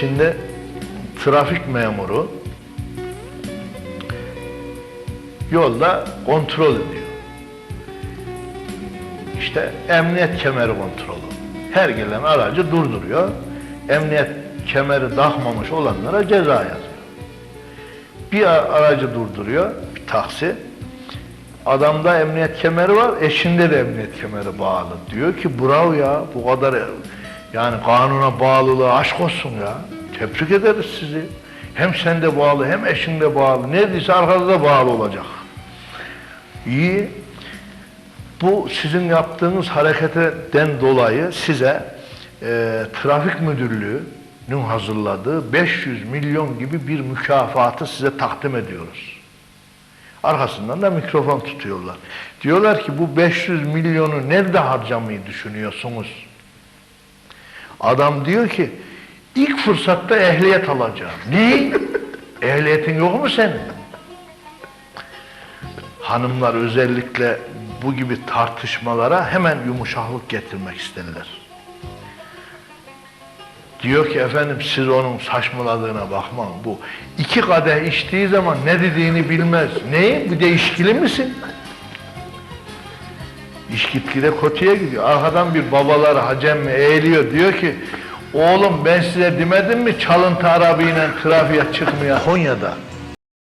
Şimdi trafik memuru yolda kontrol ediyor. İşte emniyet kemeri kontrolü. Her gelen aracı durduruyor. Emniyet kemeri takmamış olanlara ceza yazıyor. Bir aracı durduruyor, bir taksi. Adamda emniyet kemeri var, eşinde de emniyet kemeri bağlı. Diyor ki bravo ya, bu kadar yani kanuna bağlılığa aşk olsun ya. Tebrik ederiz sizi. Hem sende bağlı hem eşinde bağlı. Neredeyse arkada da bağlı olacak. İyi. Bu sizin yaptığınız hareketten dolayı size e, trafik müdürlüğünün hazırladığı 500 milyon gibi bir mükafatı size takdim ediyoruz. Arkasından da mikrofon tutuyorlar. Diyorlar ki bu 500 milyonu nerede harcamayı düşünüyorsunuz? Adam diyor ki ilk fırsatta ehliyet alacağım. Ne? Ehliyetin yok mu senin? Hanımlar özellikle bu gibi tartışmalara hemen yumuşaklık getirmek isterler. Diyor ki efendim siz onun saçmaladığına bakmayın. Bu iki kadeh içtiği zaman ne dediğini bilmez. Ne? Bir de içkili misin? İş gitgide kötüye gidiyor. Arkadan bir babalar hacem eğiliyor. Diyor ki oğlum ben size demedim mi çalıntı arabayla trafiğe çıkmaya. Konya'da